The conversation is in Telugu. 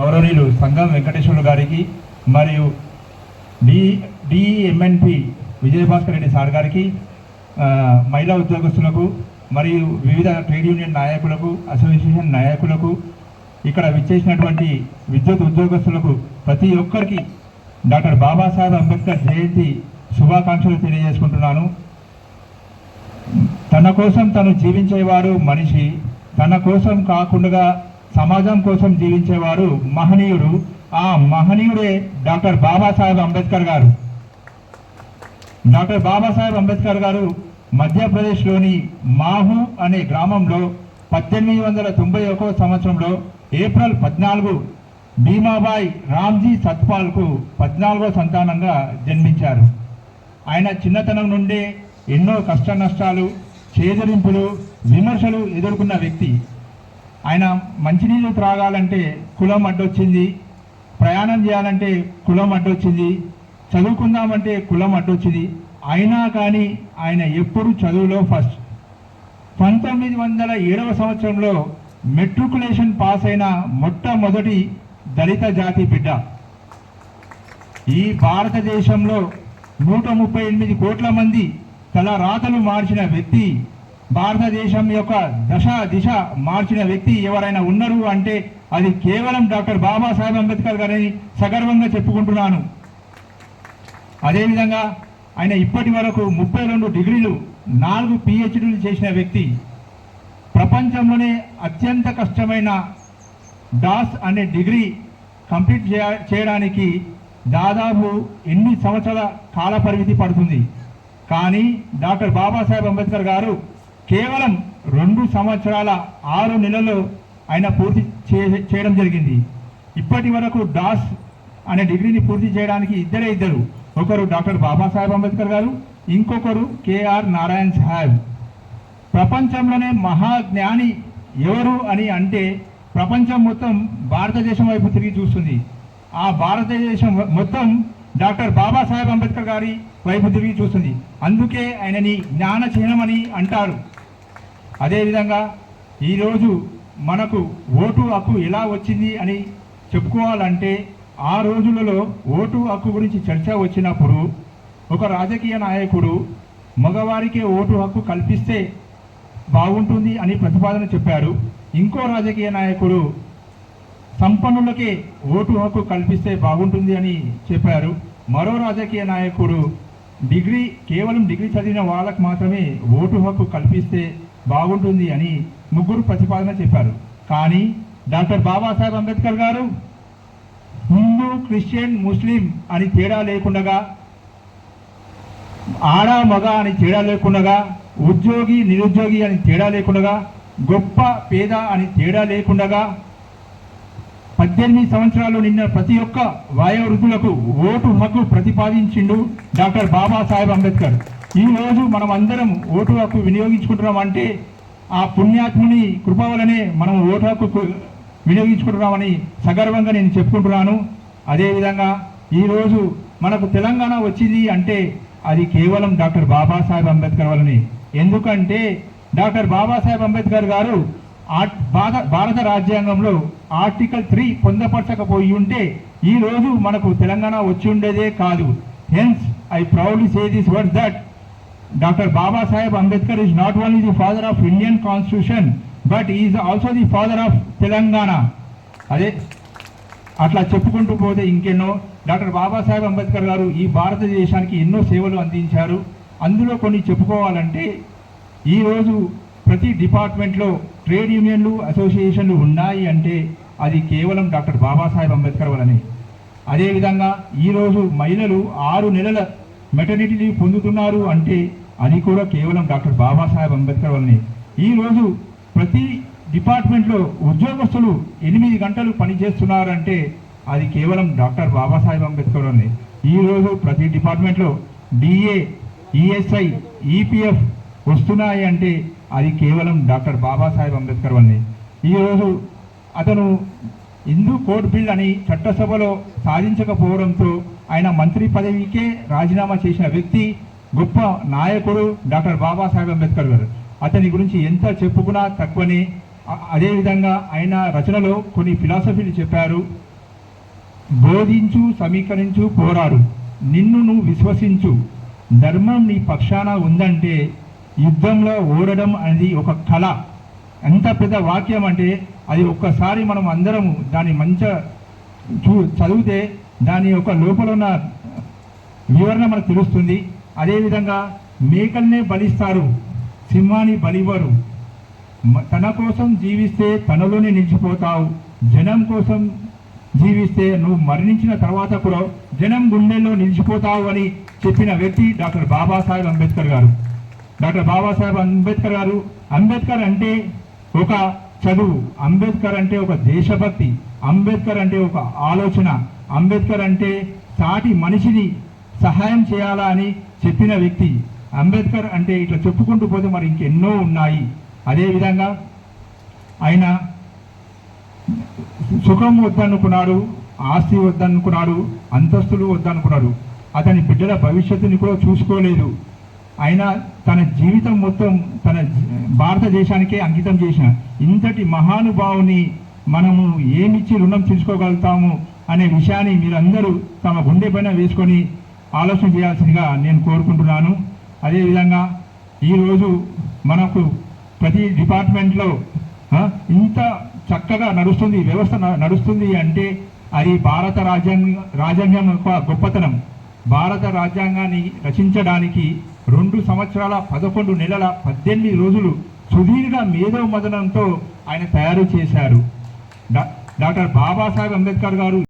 గౌరవనీయులు సంగం వెంకటేశ్వరులు గారికి మరియు D DMNP Vijayabhaskar Reddy sir గారికి మహిళా ఉద్యోగస్తులకు మరియు వివిధ ట్రేడ్ యూనియన్ నాయకులకు అసోసియేషన్ నాయకులకు ఇక్కడ విచ్చేసినటువంటి విద్యుత్ ఉద్యోగస్తులకు ప్రతి ఒక్కరికి డాక్టర్ బాబాసాహెబ్ అంబేద్కర్ జయంతి శుభాకాంక్షలు తెలియజేసుకుంటున్నాను. తన కోసం తను జీవించేవారు మనిషి తన కోసం కాకుండా సమాజం కోసం జీవించేవారు మహనీయుడు. ఆ మహనీయుడే డాక్టర్ బాబాసాహెబ్ అంబేద్కర్ గారు. డాక్టర్ బాబాసాహెబ్ అంబేద్కర్ గారు మధ్యప్రదేశ్లోని మాహు అనే గ్రామంలో పద్దెనిమిది వందల తొంభై ఒకవ సంవత్సరంలో ఏప్రిల్ పద్నాలుగు భీమాబాయి రామ్జీ సత్పాల్కు పద్నాలుగో సంతానంగా జన్మించారు. ఆయన చిన్నతనం నుండే ఎన్నో కష్ట నష్టాలు చేదరింపులు విమర్శలు ఎదుర్కొన్న వ్యక్తి. ఆయన మంచినీళ్ళు త్రాగాలంటే కులం అడ్డొచ్చింది ప్రయాణం చేయాలంటే కులం అడ్డొచ్చింది చదువుకుందామంటే కులం అడ్డొచ్చింది. అయినా కానీ ఆయన ఎప్పుడు చదువులో ఫస్ట్ పంతొమ్మిది వందల ఏడవ సంవత్సరంలో మెట్రికులేషన్ పాస్ అయిన మొట్టమొదటి దళిత జాతి బిడ్డ. ఈ భారతదేశంలో నూట ముప్పై ఎనిమిది కోట్ల మంది తల రాతలు మార్చిన వ్యక్తి భారతదేశం యొక్క దశ దిశ మార్చిన వ్యక్తి ఎవరైనా ఉన్నారు అంటే అది కేవలం డాక్టర్ బాబాసాహెబ్ అంబేద్కర్ గారని సగర్వంగా చెప్పుకుంటున్నాను. అదేవిధంగా ఆయన ఇప్పటి వరకు ముప్పై రెండు డిగ్రీలు నాలుగు పిహెచ్డీలు చేసిన వ్యక్తి. ప్రపంచంలోనే అత్యంత కష్టమైన డాస్ అనే డిగ్రీ కంప్లీట్ చేయ- చేయడానికి దాదాపు ఎన్ని సంవత్సరాల కాల పరిమితి పడుతుంది. కానీ డాక్టర్ బాబాసాహెబ్ అంబేద్కర్ గారు కేవలం రెండు సంవత్సరాల ఆరు నెలల్లో ఆయన పూర్తి చే- చేయడం జరిగింది. ఇప్పటి వరకు డాస్ అనే డిగ్రీని పూర్తి చేయడానికి ఇద్దరే ఇద్దరు. ఒకరు డాక్టర్ బాబాసాహెబ్ అంబేద్కర్ గారు ఇంకొకరు కేఆర్ నారాయణ్ సాహెబ్. ప్రపంచంలోనే మహాజ్ఞాని ఎవరు అని అంటే ప్రపంచం మొత్తం భారతదేశం వైపు తిరిగి చూస్తుంది. ఆ భారతదేశం మొత్తం డాక్టర్ బాబాసాహెబ్ అంబేద్కర్ గారి వైపు తిరిగి చూస్తుంది. అందుకే ఆయనని జ్ఞాన చిహ్నమని అంటారు. అదేవిధంగా ఈరోజు మనకు ఓటు హక్కు ఎలా వచ్చింది అని చెప్పుకోవాలంటే ఆ రోజులలో ఓటు హక్కు గురించి చర్చ వచ్చినప్పుడు ఒక రాజకీయ నాయకుడు మగవారికే ఓటు హక్కు కల్పిస్తే బాగుంటుంది అని ప్రతిపాదన చెప్పారు. ఇంకో రాజకీయ నాయకుడు సంపన్నులకే ఓటు హక్కు కల్పిస్తే బాగుంటుంది అని చెప్పారు. మరో రాజకీయ నాయకుడు డిగ్రీ కేవలం డిగ్రీ చదివిన వాళ్ళకు మాత్రమే ఓటు హక్కు కల్పిస్తే బాగుంటుంది అని ముగ్గురు ప్రతిపాదన చెప్పారు. కానీ డాక్టర్ బాబాసాహెబ్ అంబేద్కర్ గారు హిందూ క్రిస్టియన్ ముస్లిం అని తేడా లేకుండగా ఆడ మగ అని తేడా లేకుండగా ఉద్యోగి నిరుద్యోగి అని తేడా లేకుండగా గొప్ప పేద అని తేడా లేకుండగా పద్దెనిమిది సంవత్సరాలు నిన్న ప్రతి ఒక్క వయోవృద్ధులకు ఓటు హక్కు ప్రతిపాదించిండు డాక్టర్ బాబాసాహెబ్ అంబేద్కర్. ఈ రోజు మనం అందరం ఓటు హక్కు వినియోగించుకుంటున్నాం అంటే ఆ పుణ్యాత్ముని కృప వలనే మనం ఓటు హక్కు వినియోగించుకుంటున్నామని సగర్వంగా నేను చెప్పుకుంటున్నాను. అదేవిధంగా ఈరోజు మనకు తెలంగాణ వచ్చింది అంటే అది కేవలం డాక్టర్ బాబాసాహెబ్ అంబేద్కర్ వలనే ఎందుకంటే డాక్టర్ బాబాసాహెబ్ అంబేద్కర్ గారు భారత రాజ్యాంగంలో ఆర్టికల్ త్రీ పొందపరచకపోయి ఉంటే ఈ రోజు మనకు తెలంగాణ వచ్చి ఉండేదే కాదు. Hence I proudly say this word that doctor Babasaheb Ambedkar is not only the father of Indian constitution but is also the father of Telangana అదే అట్లా చెప్పుకుంటూ పోతే ఇంకెన్నో. డాక్టర్ బాబాసాహెబ్ అంబేద్కర్ గారు ఈ భారతదేశానికి ఎన్నో సేవలు అందించారు. అందులో కొన్ని చెప్పుకోవాలంటే ఈరోజు ప్రతి డిపార్ట్మెంట్లో ట్రేడ్ యూనియన్లు అసోసియేషన్లు ఉన్నాయి అంటే అది కేవలం డాక్టర్ బాబాసాహెబ్ అంబేద్కర్ వలనే అదేవిధంగా ఈరోజు మహిళలు ఆరు నెలల మెటర్నిటీ లీవ్ పొందుతున్నారు అంటే అది కూడా కేవలం డాక్టర్ బాబాసాహెబ్ అంబేద్కర్ వల్లనే. ఈరోజు ప్రతి డిపార్ట్మెంట్లో ఉద్యోగస్తులు ఎనిమిది గంటలు పనిచేస్తున్నారంటే అది కేవలం డాక్టర్ బాబాసాహెబ్ అంబేద్కర్ వల్లనే. ఈరోజు ప్రతి డిపార్ట్మెంట్లో డిఏ ఈఎస్ఐ ఈపీఎఫ్ వస్తున్నాయి అంటే అది కేవలం డాక్టర్ బాబాసాహెబ్ అంబేద్కర్ వల్లనే. ఈరోజు అతను హిందూ కోడ్ బిల్ అని చట్టసభలో సాధించకపోవడంతో ఆయన మంత్రి పదవికే రాజీనామా చేసిన వ్యక్తి గొప్ప నాయకుడు డాక్టర్ బాబాసాహెబ్ అంబేద్కర్ గారు. అతని గురించి ఎంత చెప్పుకున్నా తక్కువనే. అదేవిధంగా ఆయన రచనలో కొన్ని ఫిలాసఫీలు చెప్పారు. బోధించు సమీకరించు పోరాడు. నిన్ను నువ్వు విశ్వసించు. ధర్మం నీ పక్షాన ఉందంటే యుద్ధంలో ఓడడం అనేది ఒక కళ. ఎంత పెద్ద వాక్యం అంటే అది ఒక్కసారి మనం అందరము దాన్ని మంచి చూ చదివితే దాని యొక్క లోపల ఉన్న వివరణ మనకు తెలుస్తుంది. అదేవిధంగా మేకల్నే బలిస్తారు సింహాన్ని బలివ్వరు. తన కోసం జీవిస్తే తనలోనే నిలిచిపోతావు. జనం కోసం జీవిస్తే నువ్వు మరణించిన తర్వాత కూడా జనం గుండెల్లో నిలిచిపోతావు అని చెప్పిన వ్యక్తి డాక్టర్ బాబాసాహెబ్ అంబేద్కర్ గారు. డాక్టర్ బాబాసాహెబ్ అంబేద్కర్ గారు అంబేద్కర్ అంటే ఒక చదువు. అంబేద్కర్ అంటే ఒక దేశభక్తి. అంబేద్కర్ అంటే ఒక ఆలోచన. అంబేద్కర్ అంటే సాటి మనిషిని సహాయం చేయాలా అని చెప్పిన వ్యక్తి. అంబేద్కర్ అంటే ఇట్లా చెప్పుకుంటూ పోతే మరి ఇంకెన్నో ఉన్నాయి. అదేవిధంగా ఆయన సుఖం వద్దనుకున్నాడు ఆస్తి వద్దనుకున్నాడు అంతస్తులు వద్దనుకున్నాడు. అతని బిడ్డల భవిష్యత్తుని కూడా చూసుకోలేదు. ఆయన తన జీవితం మొత్తం తన భారతదేశానికే అంకితం చేసిన ఇంతటి మహానుభావుని మనము ఏమిచ్చి రుణం తీసుకోగలుగుతాము అనే విషయాన్ని మీరందరూ తమ గుండె పైన వేసుకొని ఆలోచన చేయాల్సిందిగా నేను కోరుకుంటున్నాను. అదేవిధంగా ఈరోజు మనకు ప్రతి డిపార్ట్మెంట్లో ఇంత చక్కగా నడుస్తుంది వ్యవస్థ న- నడుస్తుంది అంటే అది భారత రాజ్యాంగ రాజ్యాంగం యొక్క గొప్పతనం. భారత రాజ్యాంగాన్ని రచించడానికి రెండు సంవత్సరాల పదకొండు నెలల పద్దెనిమిది రోజులు సుదీర్ఘ మేధో మదనంతో ఆయన తయారు చేశారు. డా- డాక్టర్ బాబాసాహెబ్ అంబేద్కర్ గారు